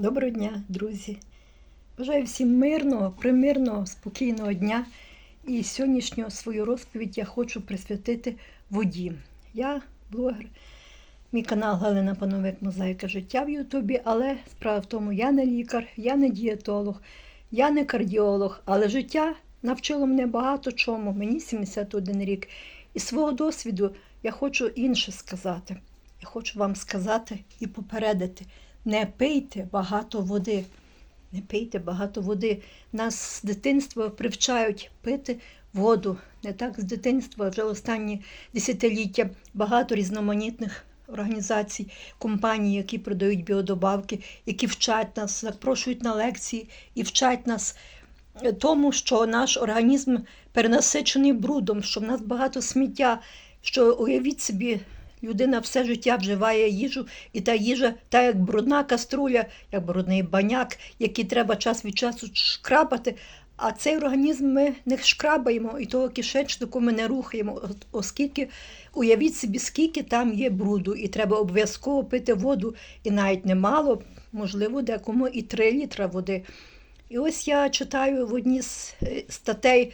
Доброго дня, друзі! Бажаю всім мирного, примирного, спокійного дня. І сьогоднішню свою розповідь я хочу присвятити воді. Я блогер, мій канал Галина Пановик Мозаїка життя в Ютубі, але справа в тому, я не лікар, я не дієтолог, я не кардіолог, але життя навчило мене багато чому. Мені 71 рік. І свого досвіду я хочу інше сказати. Я хочу вам сказати і попередити. Не пийте багато води. Не пийте багато води. Нас з дитинства привчають пити воду. Не так з дитинства, вже останні десятиліття багато різноманітних організацій, компаній, які продають біодобавки, які вчать нас, запрошують на лекції і вчать нас тому, що наш організм перенасичений брудом, що в нас багато сміття, що уявіть собі. Людина все життя вживає їжу, і та їжа, та як брудна каструля, як брудний баняк, який треба час від часу шкрабати. А цей організм ми не шкрабаємо, і того кишечнику ми не рухаємо, оскільки уявіть собі, скільки там є бруду, і треба обов'язково пити воду, і навіть немало, можливо, декому і 3 літра води. І ось я читаю в одній з е, статей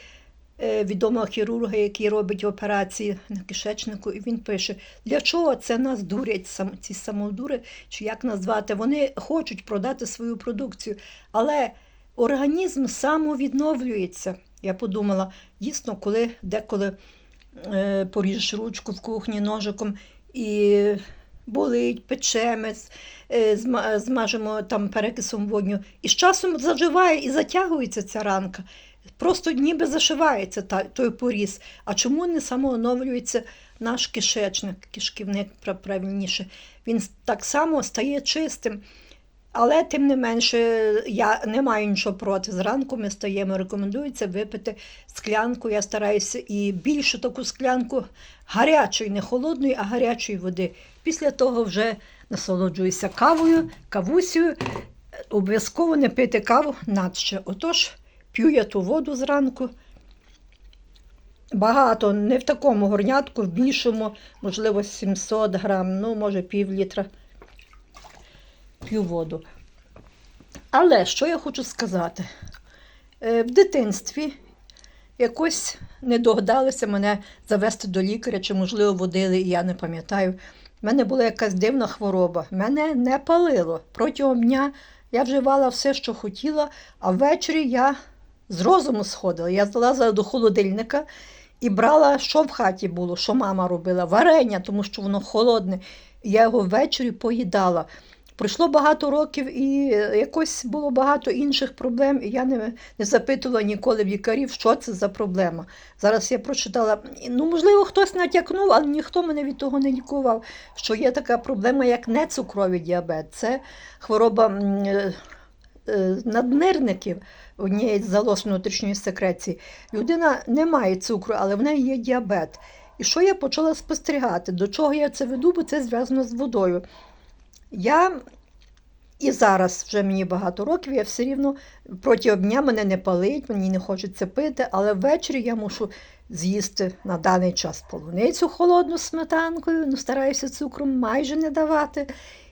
відомого хірурга, який робить операції на кишечнику, і він пише, для чого це нас дурять, ці самодури, чи як назвати. Вони хочуть продати свою продукцію, але організм самовідновлюється. Я подумала, дійсно, коли деколи е, поріжеш ручку в кухні ножиком і болить, печеме, з- е, змажемо там перекисом водню, і з часом заживає і затягується ця ранка. Просто ніби зашивається той поріз. А чому не самооновлюється наш кишечник, кишківник правильніше? Він так само стає чистим. Але тим не менше, я не маю нічого проти. Зранку ми стаємо, рекомендується випити склянку. Я стараюся і більшу таку склянку гарячої, не холодної, а гарячої води. Після того вже насолоджуюся кавою, кавусею. Обов'язково не пити каву надще. Отож, п'ю я ту воду зранку. Багато, не в такому горнятку, в більшому, можливо, 700 грам, ну, може, пів літра п'ю воду. Але що я хочу сказати? Е, В дитинстві якось не догадалися мене завести до лікаря, чи, можливо, водили, і я не пам'ятаю. У мене була якась дивна хвороба. Мене не палило. Протягом дня я вживала все, що хотіла, а ввечері я з розуму сходила. Я залазила до холодильника і брала, що в хаті було, що мама робила, варення, тому що воно холодне. Я його ввечері поїдала. Пройшло багато років, і е, якось було багато інших проблем, і я не, не запитувала ніколи в лікарів, що це за проблема. Зараз я прочитала, ну, можливо, хтось натякнув, але ніхто мене від того не лікував, що є така проблема, як нецукровий діабет. Це хвороба е, наднирників, однієї з залоз внутрішньої секреції. Людина не має цукру, але в неї є діабет. І що я почала спостерігати? До чого я це веду, бо це зв'язано з водою. Я і зараз вже мені багато років, я все рівно протягом дня мене не палить, мені не хочеться пити, але ввечері я мушу з'їсти на даний час полуницю холодну сметанкою, ну стараюся цукром майже не давати.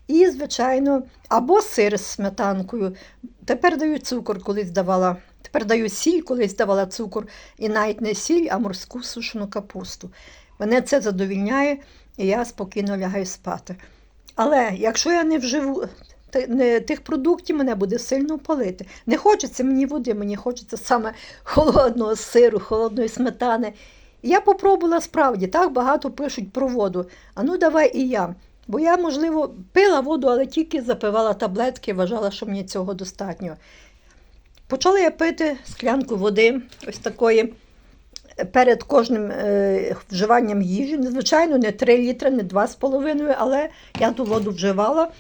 І, звичайно, або сир з сметанкою. Тепер даю цукор, колись давала. Тепер даю сіль, колись давала цукор, і навіть не сіль, а морську сушену капусту. Мене це задовільняє, і я спокійно лягаю спати. Але якщо я не вживу тих продуктів, мене буде сильно палити. Не хочеться мені води, мені хочеться саме холодного сиру, холодної сметани. Я попробувала справді, так багато пишуть про воду. А ну давай і я. Бо я, можливо, пила воду, але тільки запивала таблетки, вважала, що мені цього достатньо. Почала я пити склянку води, ось такої перед кожним е, вживанням їжі. Звичайно, не 3 літри, не 2,5, але я ту воду вживала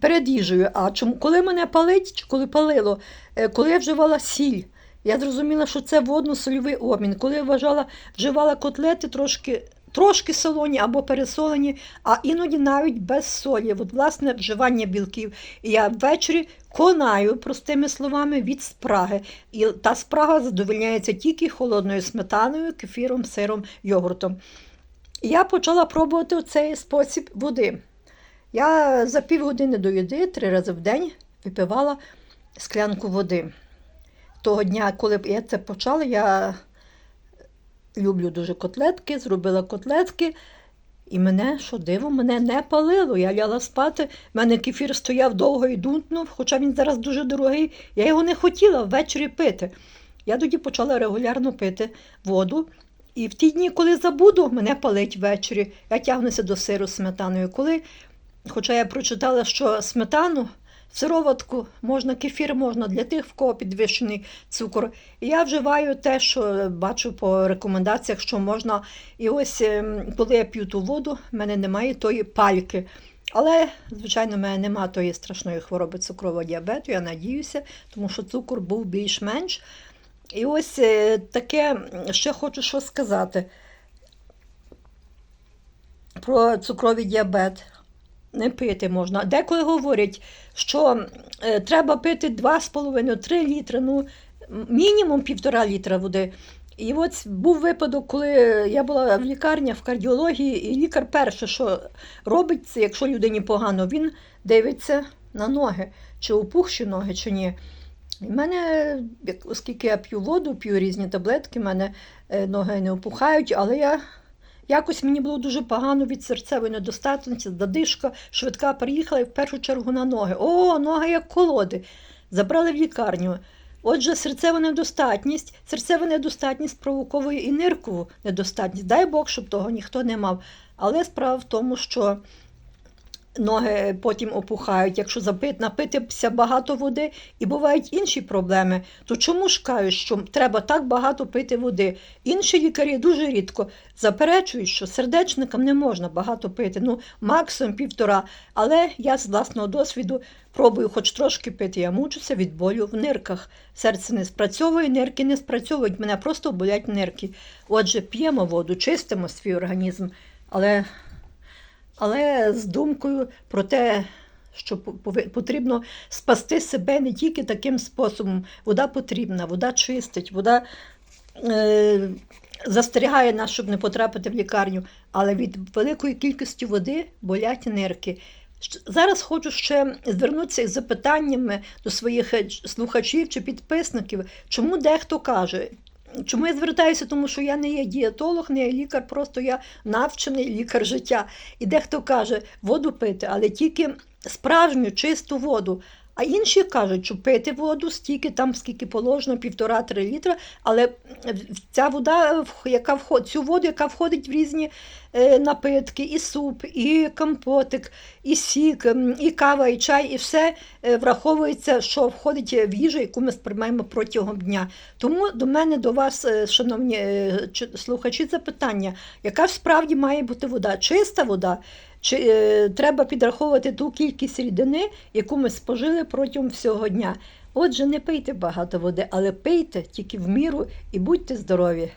перед їжею. А чому, коли мене палить, чи коли палило, е, коли я вживала сіль, я зрозуміла, що це водно-сольовий обмін. Коли я вважала, вживала котлети трошки. Трошки солоні або пересолені, а іноді навіть без солі. От, власне, вживання білків. Я ввечері конаю, простими словами, від спраги. І та спрага задовольняється тільки холодною сметаною, кефіром, сиром, йогуртом. Я почала пробувати цей спосіб води. Я за півгодини до їди три рази в день випивала склянку води. Того дня, коли я це почала, я люблю дуже котлетки, зробила котлетки. І мене, що диво, мене не палило. Я ляла спати. в мене кефір стояв довго і дунтнув, хоча він зараз дуже дорогий. Я його не хотіла ввечері пити. Я тоді почала регулярно пити воду. І в ті дні, коли забуду, мене палить ввечері. Я тягнуся до сиру з сметаною. Коли, хоча я прочитала, що сметану, сироватку можна, кефір можна для тих, в кого підвищений цукор. Я вживаю те, що бачу по рекомендаціях, що можна. І ось ем, коли я п'ю ту воду, в мене немає тої пальки. Але, звичайно, в мене немає тої страшної хвороби цукрового діабету, я надіюся, тому що цукор був більш-менш. І ось е, таке, ще хочу що сказати про цукровий діабет. Не пити можна. Деколи говорять, що е, треба пити 2,5-3 літри, ну, мінімум півтора літра води. І от був випадок, коли я була в лікарні в кардіології, і лікар перше, що робить, це, якщо людині погано, він дивиться на ноги, чи опухші ноги, чи ні. І в мене, оскільки я п'ю воду, п'ю різні таблетки, в мене е, ноги не опухають, але я якось мені було дуже погано від серцевої недостатності, задишка, швидка приїхала і в першу чергу на ноги. О, ноги як колоди. Забрали в лікарню. Отже, серцева недостатність, серцева недостатність провоковує і ниркову недостатність. Дай Бог, щоб того ніхто не мав. Але справа в тому, що ноги потім опухають, якщо запит, напитися багато води, і бувають інші проблеми, то чому ж кажуть, що треба так багато пити води? Інші лікарі дуже рідко заперечують, що сердечникам не можна багато пити, ну максимум півтора. Але я з власного досвіду пробую хоч трошки пити. Я мучуся від болю в нирках. Серце не спрацьовує, нирки не спрацьовують, мене просто болять нирки. Отже, п'ємо воду, чистимо свій організм, але але з думкою про те, що потрібно спасти себе не тільки таким способом. Вода потрібна, вода чистить, вода е, застерігає нас, щоб не потрапити в лікарню, але від великої кількості води болять нирки. Зараз хочу ще звернутися із запитаннями до своїх е, слухачів чи підписників, чому дехто каже, Чому я звертаюся? Тому що я не є дієтолог, не є лікар, просто я навчений лікар життя. І дехто каже, воду пити, але тільки справжню чисту воду. А інші кажуть, що пити воду стільки, там скільки положено, півтора-три літра, але ця вода, яка входить, цю воду, яка входить в різні е, напитки, і суп, і компотик, і сік, і кава, і чай, і все е, враховується, що входить в їжу, яку ми сприймаємо протягом дня. Тому до мене, до вас, е, шановні слухачі, запитання, яка справді має бути вода? Чиста вода? Чи е, треба підраховувати ту кількість рідини, яку ми спожили протягом всього дня? Отже, не пийте багато води, але пийте тільки в міру і будьте здорові.